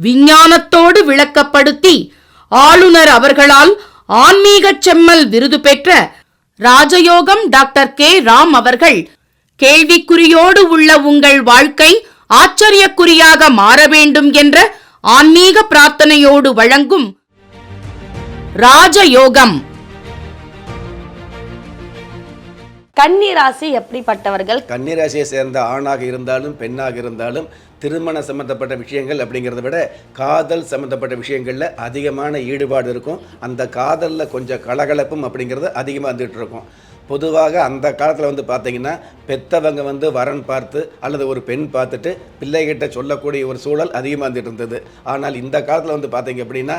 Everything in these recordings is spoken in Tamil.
விஞ்ஞானத்தோடு விளக்கப்படுத்தி ஆளுநர் அவர்களால் ஆன்மீகச் செம்மல் விருது பெற்ற ராஜயோகம் டாக்டர் கே. ராம் அவர்கள் கேள்விக்குறியோடு உள்ள உங்கள் வாழ்க்கை ஆச்சரியக்குறியாக மாற வேண்டும் என்ற ஆன்மீக பிரார்த்தனையோடு வழங்கும் ராஜயோகம். கன்னி ராசி எப்படிப்பட்டவர்கள்? கன்னிராசியை சேர்ந்த ஆணாக இருந்தாலும் பெண்ணாக இருந்தாலும் திருமண சம்மந்தப்பட்ட விஷயங்கள் அப்படிங்கிறத விட காதல் சம்மந்தப்பட்ட விஷயங்களில் அதிகமான ஈடுபாடு இருக்கும். அந்த காதலில் கொஞ்சம் கலகலப்பும் அப்படிங்கிறது அதிகமாக வந்துகிட்டு இருக்கும். பொதுவாக அந்த காலத்தில் வந்து பார்த்தீங்கன்னா பெத்தவங்க வந்து வரன் பார்த்து அல்லது ஒரு பெண் பார்த்துட்டு பிள்ளைகிட்ட சொல்லக்கூடிய ஒரு சூழல் அதிகமாக வந்துட்டு இருந்தது. ஆனால் இந்த காலத்தில் வந்து பார்த்தீங்க அப்படின்னா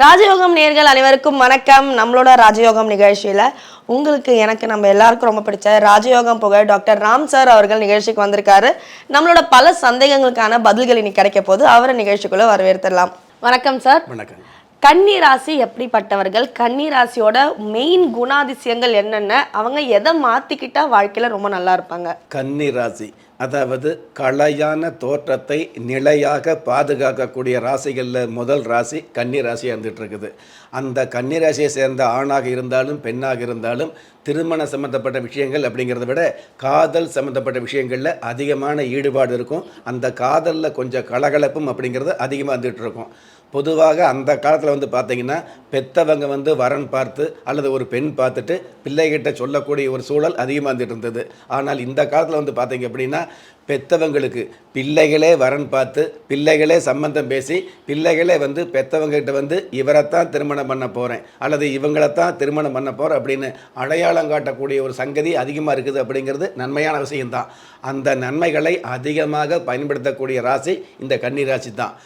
ராஜயோகம் நேர்கள் அனைவருக்கும் வணக்கம். நம்மளோட ராஜயோகம் நிகழ்ச்சியில உங்களுக்கு எனக்கு நம்ம எல்லாருக்கும் ரொம்ப பிடிச்ச ராஜயோகம் புகழ் டாக்டர் ராம் சார் அவர்கள் நிகழ்ச்சிக்கு வந்திருக்காரு. நம்மளோட பல சந்தேகங்களுக்கான பதில்கள் இன்னைக்கு கிடைக்க போது அவரை நிகழ்ச்சிக்குள்ள வரவேற்றுடலாம் வணக்கம் சார். வணக்கம். கன்னி ராசி எப்படிப்பட்டவர்கள்? கன்னி ராசியோட மெயின் குணாதிசயங்கள் என்னென்ன? அவங்க எதை மாத்திக்கிட்டா வாழ்க்கையில ரொம்ப நல்லா இருப்பாங்க? கன்னி ராசி. அதாவது கலையான தோற்றத்தை நிலையாக பாதுகாக்கக்கூடிய ராசிகளில் முதல் ராசி கன்னி ராசியாக அந்த கன்னி ராசியை சேர்ந்த ஆணாக இருந்தாலும் பெண்ணாக இருந்தாலும் திருமண சம்மந்தப்பட்ட விஷயங்கள் அப்படிங்கிறத விட காதல் சம்மந்தப்பட்ட விஷயங்களில் அதிகமான ஈடுபாடு இருக்கும். அந்த காதலில் கொஞ்சம் கலகலப்பும் அப்படிங்கிறது அதிகமாக இருந்துகிட்ருக்கும். பொதுவாக அந்த காலத்தில் வந்து பார்த்தீங்கன்னா பெத்தவங்க வந்து வரன் பார்த்து அல்லது ஒரு பெண் பார்த்துட்டு பிள்ளைகிட்ட சொல்லக்கூடிய ஒரு சூழல் அதிகமாக இருந்துட்டு இருந்தது. ஆனால் இந்த காலத்தில் வந்து பார்த்தீங்க அப்படின்னா பெத்தவங்களுக்கு பிள்ளைகளே வரன் பார்த்து பிள்ளைகளே சம்பந்தம் பேசி பிள்ளைகளே வந்து பெத்தவங்ககிட்ட வந்து இவரைத்தான் திருமணம் பண்ண போகிறேன் அல்லது இவங்களைத்தான் திருமணம் பண்ண போகிறேன் அப்படின்னு அடையாளம் காட்டக்கூடிய ஒரு சங்கதி அதிகமாக இருக்குது அப்படிங்கிறது நன்மையான விஷயம்தான். அந்த நன்மைகளை அதிகமாக பயன்படுத்தக்கூடிய ராசி இந்த கன்னி ராசி தான்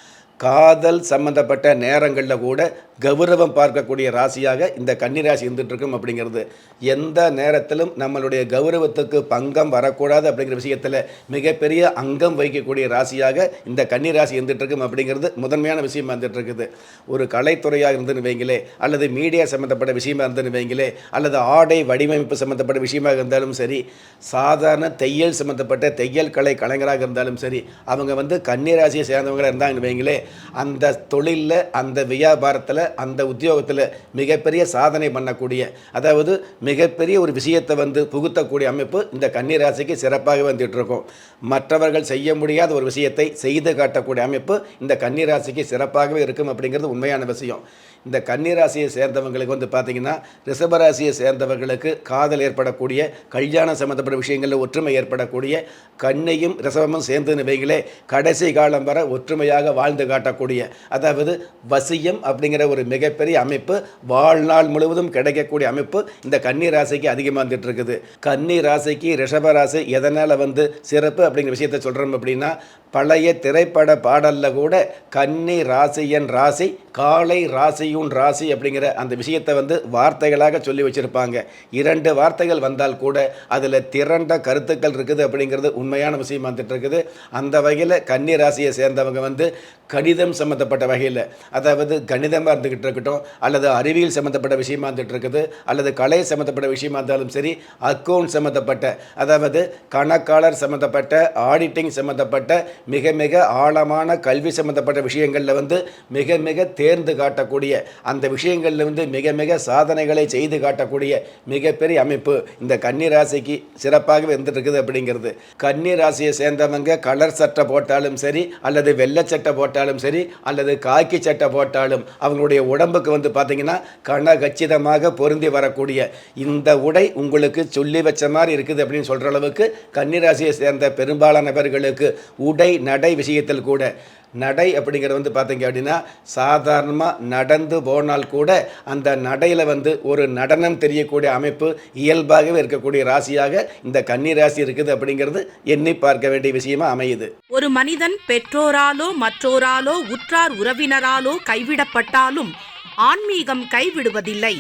காதல் சம்பந்தப்பட்ட நேரங்களில் கூட கௌரவம் பார்க்கக்கூடிய ராசியாக இந்த கன்னிராசி ராசி இருக்கும் அப்படிங்கிறது. எந்த நேரத்திலும் நம்மளுடைய கௌரவத்துக்கு பங்கம் வரக்கூடாது அப்படிங்கிற விஷயத்தில் மிகப்பெரிய அங்கம் வகிக்கக்கூடிய ராசியாக இந்த கன்னிராசி ராசி இருக்கும் அப்படிங்கிறது முதன்மையான விஷயமா இருந்துட்டு இருக்குது ஒரு கலைத்துறையாக இருந்துன்னு வைங்களே அல்லது மீடியா சம்மந்தப்பட்ட விஷயமா இருந்துன்னு வைங்களே அல்லது ஆடை வடிவமைப்பு சம்மந்தப்பட்ட விஷயமாக இருந்தாலும் சரி சாதாரண தையல் சம்மந்தப்பட்ட தையல் கலை கலைஞராக இருந்தாலும் சரி அவங்க வந்து கன்னிராசியை சேர்ந்தவங்களாக இருந்தாங்கன்னு வைங்களே அந்த தொழிலில் அந்த வியாபாரத்தில் அந்த உத்தியோகத்தில் மிகப்பெரிய சாதனை பண்ணக்கூடிய அதாவது மிகப்பெரிய ஒரு விஷயத்தை வந்து புகுத்தக்கூடிய அமைப்பு இந்த கன்னிராசிக்கு சிறப்பாக வந்துட்டு இருக்கும் மற்றவர்கள் செய்ய முடியாத ஒரு விஷயத்தை செய்து காட்டக்கூடிய அமைப்பு இந்த கன்னிராசிக்கு சிறப்பாகவே இருக்கும் அப்படிங்கிறது உண்மையான விஷயம். இந்த கன்னிராசியை சேர்ந்தவங்களுக்கு வந்து பார்த்திங்கன்னா ரிஷபராசியை சேர்ந்தவர்களுக்கு காதல் ஏற்படக்கூடிய கல்யாணம் சம்மந்தப்பட்ட விஷயங்களில் ஒற்றுமை ஏற்படக்கூடிய கண்ணையும் ரிசவமும் சேர்ந்துன்னு வைங்களே கடைசி காலம் வர ஒற்றுமையாக வாழ்ந்து காட்டக்கூடிய அதாவது வசியம் அப்படிங்கிற ஒரு மிகப்பெரிய அமைப்பு. வாழ்நாள் முழுவதும் கிடைக்கக்கூடிய அமைப்பு இந்த கன்னி ராசிக்கு அதிகமாக வந்துட்டு இருக்குது கன்னி ராசிக்கு ரிஷப ராசி எதனால் வந்து சிறப்பு அப்படிங்கிற விஷயத்த சொல்கிறோம் அப்படின்னா பழைய திரைப்பட பாடலில் கூட கன்னி ராசியன் ராசி காலை ராசியும் ராசி அப்படிங்கிற அந்த விஷயத்தை வந்து வார்த்தைகளாக சொல்லி வச்சுருப்பாங்க. இரண்டு வார்த்தைகள் வந்தால் கூட அதில் திரண்ட கருத்துக்கள் இருக்குது அப்படிங்கிறது உண்மையான விஷயம் வந்துட்டு இருக்குது அந்த வகையில் கன்னி ராசியை சேர்ந்தவங்க வந்து கணிதம் சம்மந்தப்பட்ட வகையில் அதாவது கணிதமாக இருந்துக்கிட்டு இருக்கட்டும் அல்லது அறிவியல் சம்மந்தப்பட்ட விஷயமா இருந்துகிட்டு இருக்குது அல்லது கலை சம்மந்தப்பட்ட விஷயமா இருந்தாலும் சரி அக்கௌண்ட் சம்மந்தப்பட்ட அதாவது கணக்காளர் சம்மந்தப்பட்ட ஆடிட்டிங் சம்மந்தப்பட்ட மிக மிக ஆழமான கல்வி சம்மந்தப்பட்ட விஷயங்களில் வந்து மிக மிக தேர்ந்து காட்டக்கூடிய அந்த விஷயங்களில் வந்து மிக மிக சாதனைகளை செய்து காட்டக்கூடிய மிகப்பெரிய அமைப்பு இந்த கன்னி ராசிக்கு சிறப்பாகவே இருந்துட்டு இருக்குது அப்படிங்கிறது. கன்னி ராசியை சேர்ந்தவங்க கலர் சட்டை போட்டாலும் சரி அல்லது வெள்ளை சட்டை போட்டாலும் சரி அல்லது காக்கி சட்டை போட்டாலும் உங்களுடைய உடம்புக்கு வந்து பார்த்தீங்கன்னா கனகச்சிதமாக பொருந்தி வரக்கூடிய இந்த உடை உங்களுக்கு சொல்லி வச்ச மாதிரி இருக்குது அப்படின்னு சொல்கிற அளவுக்கு கன்னிராசியை சேர்ந்த பெரும்பாலானவர்களுக்கு உடை நடை விஷயத்தில் கூட நடை அப்படிங்கிறது வந்து பார்த்தீங்க அப்படின்னா சாதாரணமாக நடந்து போனால் கூட அந்த நடையில் வந்து ஒரு நடனம் தெரியக்கூடிய அமைப்பு இயல்பாகவே இருக்கக்கூடிய ராசியாக இந்த கன்னி ராசி இருக்குது அப்படிங்கிறது எண்ணி பார்க்க வேண்டிய விஷயமா அமையுது. ஒரு மனிதன் பெற்றோராலோ மற்றோராலோ உற்றார் உறவினராலோ கைவிடப்பட்டாலும் ஆன்மீகம் கைவிடுவதில்லை.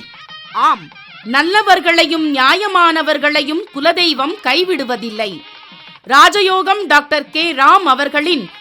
ஆம் நல்லவர்களையும் நியாயமானவர்களையும் குலதெய்வம் கைவிடுவதில்லை. ராஜயோகம் டாக்டர் கே. ராம் அவர்களின்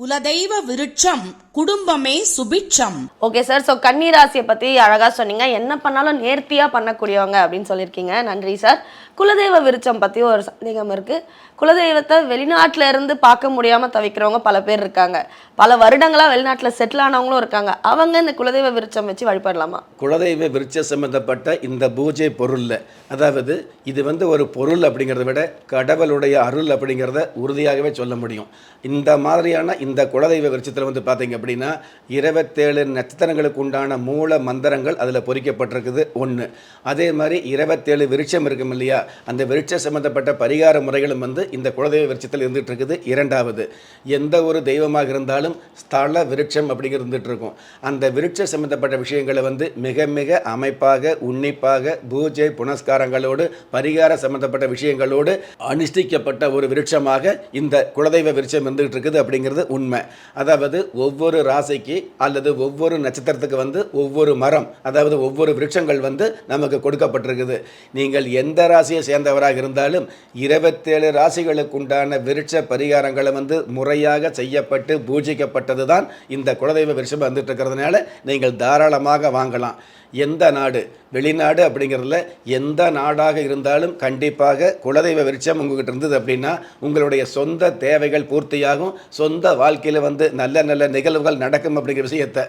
குலதெய்வ விருட்சம் குடும்பமே சுபிட்சம். ஓகே சார் ஸோ கன்னி ராசியை பற்றி அழகாக சொன்னீங்க. என்ன பண்ணாலும் நேர்த்தியாக பண்ணக்கூடியவங்க அப்படின்னு சொல்லியிருக்கீங்க. நன்றி சார் குலதெய்வ விருச்சம் பற்றி ஒரு சந்தேகம் இருக்குது குலதெய்வத்தை வெளிநாட்டில் இருந்து பார்க்க முடியாமல் தவிக்கிறவங்க பல பேர் இருக்காங்க. பல வருடங்களாக வெளிநாட்டில் செட்டில் ஆனவங்களும் இருக்காங்க. அவங்க இந்த குலதெய்வ விருச்சம் வச்சு வழிபடலாமா? குலதெய்வ விருட்ச சம்பந்தப்பட்ட இந்த பூஜை பொருளில் அதாவது இது வந்து ஒரு பொருள் அப்படிங்கிறத விட கடவுளுடைய அருள் அப்படிங்கிறத உறுதியாகவே சொல்ல முடியும். இந்த மாதிரியான இந்த குலதெய்வ விருட்சத்தில் வந்து பார்த்தீங்க அப்படின்னா இருபத்தேழு நட்சத்திரங்களுக்கு உண்டான மூல மந்திரங்கள் அதில் பொறிக்கப்பட்டிருக்குது ஒன்று அதே மாதிரி இருபத்தேழு விருட்சம் இருக்கும் இல்லையா? அந்த விருட்சம் சம்பந்தப்பட்ட பரிகார முறைகளும் வந்து இந்த குலதெய்வ விருட்சத்தில் இருந்துகிட்டு இருக்குது இரண்டாவது எந்த ஒரு தெய்வமாக இருந்தாலும் ஸ்தல விருட்சம் அப்படிங்கிறது இருந்துகிட்ருக்கும். அந்த விருட்ச சம்பந்தப்பட்ட விஷயங்களை வந்து மிக மிக அமைப்பாக உன்னிப்பாக பூஜை புனஸ்காரங்களோடு பரிகார சம்பந்தப்பட்ட விஷயங்களோடு அனுஷ்டிக்கப்பட்ட ஒரு விருட்சமாக இந்த குலதெய்வ விருட்சம் இருந்துகிட்டு இருக்குது அப்படிங்கிறது உண்மை. அதாவது ஒவ்வொரு ராசிக்கு அல்லது ஒவ்வொரு நட்சத்திரத்துக்கு வந்து ஒவ்வொரு மரம் அதாவது ஒவ்வொரு விருட்சங்கள் வந்து நமக்கு கொடுக்கப்பட்டிருக்குது. நீங்கள் எந்த ராசியை சேர்ந்தவராக இருந்தாலும் இருபத்தேழு ராசிகளுக்கு உண்டான விருட்ச பரிகாரங்களை வந்து முறையாக செய்யப்பட்டு பூஜிக்கப்பட்டது தான் இந்த குலதெய்வ விருட்சம் வந்துட்டு இருக்கிறதுனால நீங்கள் தாராளமாக வாங்கலாம். எந்த நாடு? வெளிநாடு அப்படிங்கிறதுல எந்த நாடாக இருந்தாலும் கண்டிப்பாக குலதெய்வ விருட்சம் உங்ககிட்ட இருந்தது அப்படின்னா உங்களுடைய சொந்த தேவைகள் பூர்த்தியாகும். சொந்த வாழ்க்கையில் வந்து நல்ல நல்ல நிகழ்வுகள் நடக்கும் அப்படிங்கிற விஷயத்தை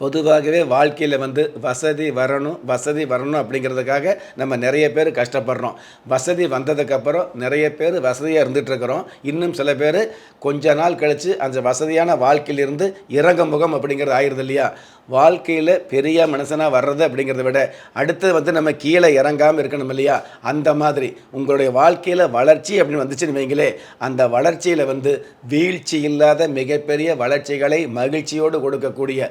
பொதுவாகவே வாழ்க்கையில் வந்து வசதி வரணும் வசதி வரணும் அப்படிங்கிறதுக்காக நம்ம நிறைய பேர் கஷ்டப்படுறோம். வசதி வந்ததுக்கப்புறம் நிறைய பேர் வசதியாக இருந்துகிட்ருக்குறோம் இன்னும் சில பேர் கொஞ்ச நாள் கழித்து அந்த வசதியான வாழ்க்கையிலிருந்து இறங்க முகம் அப்படிங்கிறது ஆயிடுது இல்லையா? வாழ்க்கையில் பெரிய மனுஷனாக வர்றது அப்படிங்கிறத விட அடுத்து வந்து நம்ம கீழே இறங்காமல் இருக்கணும் இல்லையா? அந்த மாதிரி உங்களுடைய வாழ்க்கையில் வளர்ச்சி அப்படின்னு வந்துச்சுன்னு வைங்களே அந்த வளர்ச்சியில் வந்து வீழ்ச்சி இல்லாத மிகப்பெரிய வளர்ச்சிகளை மகிழ்ச்சியோடு கொடுக்கக்கூடிய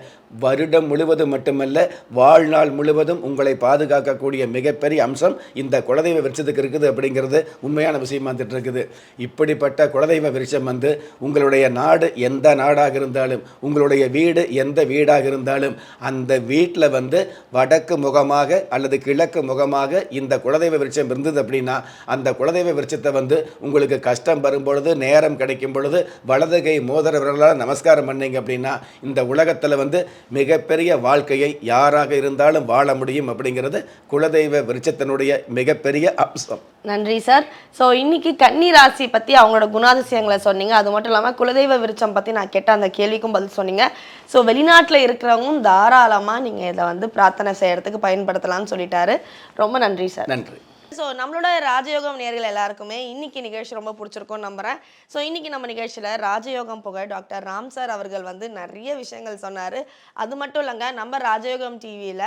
வருடம் முழுவதும் மட்டுமல்ல வாழ்நாள் முழுவதும் உங்களை பாதுகாக்கக்கூடிய மிகப்பெரிய அம்சம் இந்த குலதெய்வ விருட்சத்துக்கு இருக்குது அப்படிங்கிறது உண்மையான விஷயமா வந்துட்டு இருக்குது. இப்படிப்பட்ட குலதெய்வ விருட்சம் வந்து உங்களுடைய நாடு எந்த நாடாக இருந்தாலும் உங்களுடைய வீடு எந்த வீடாக இருந்தாலும் அந்த வீட்டில் வந்து வடக்கு முகமாக அல்லது கிழக்கு முகமாக இந்த குலதெய்வ விருட்சம் இருந்தது அப்படின்னா அந்த குலதெய்வ விருட்சத்தை வந்து உங்களுக்கு கஷ்டம் வரும்பொழுது நேரம் கிடைக்கும் பொழுது வலதுகை கை நமஸ்காரம் பண்ணீங்க அப்படின்னா இந்த உலகத்தில் வந்து மிக மிகப்பெரிய வாழ்க்கையை யாராக இருந்தாலும் வாழ முடியும் அப்படிங்கிறது குலதெய்வ விருட்சத்தினுடைய மிகப்பெரிய அம்சம். நன்றி சார். ஸோ இன்னைக்கு கன்னி ராசி பற்றி அவங்களோட குணாதிசயங்களை சொன்னீங்க. அது மட்டும் இல்லாமல் குலதெய்வ விருச்சம் பற்றி நான் கேட்ட அந்த கேள்விக்கும் பதில் சொன்னீங்க. ஸோ வெளிநாட்டில் இருக்கிறவங்களும் தாராளமாக நீங்கள் இதை வந்து பிரார்த்தனை செய்யறதுக்கு பயன்படுத்தலாம்னு சொல்லிட்டாரு. ரொம்ப நன்றி சார். நன்றி. ஸோ நம்மளோட ராஜயோகம் நேர்கள் எல்லாருக்குமே இன்னைக்கு நிகழ்ச்சி ரொம்ப பிடிச்சிருக்கும்னு நம்புறேன். ஸோ இன்னைக்கு நம்ம நிகழ்ச்சியில் ராஜயோகம் புகழ் டாக்டர் ராம் சார் அவர்கள் வந்து நிறைய விஷயங்கள் சொன்னார். அது மட்டும் இல்லைங்க நம்ம ராஜயோகம் டிவியில்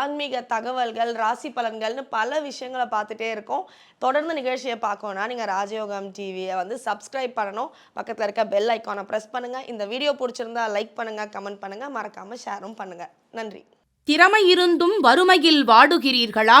ஆன்மீக தகவல்கள் ராசி பலன்கள்னு பல விஷயங்களை பார்த்துட்டே இருக்கோம். தொடர்ந்து நிகழ்ச்சியை பார்க்கணும்னா நீங்கள் ராஜயோகம் டிவியை வந்து சப்ஸ்கிரைப் பண்ணணும். பக்கத்தில் இருக்க பெல் ஐக்கானை ப்ரெஸ் பண்ணுங்கள் இந்த வீடியோ பிடிச்சிருந்தா லைக் பண்ணுங்கள் கமெண்ட் பண்ணுங்கள் மறக்காமல் ஷேரும் பண்ணுங்கள் நன்றி. திறமை இருந்தும் வறுமையில் வாடுகிறீர்களா?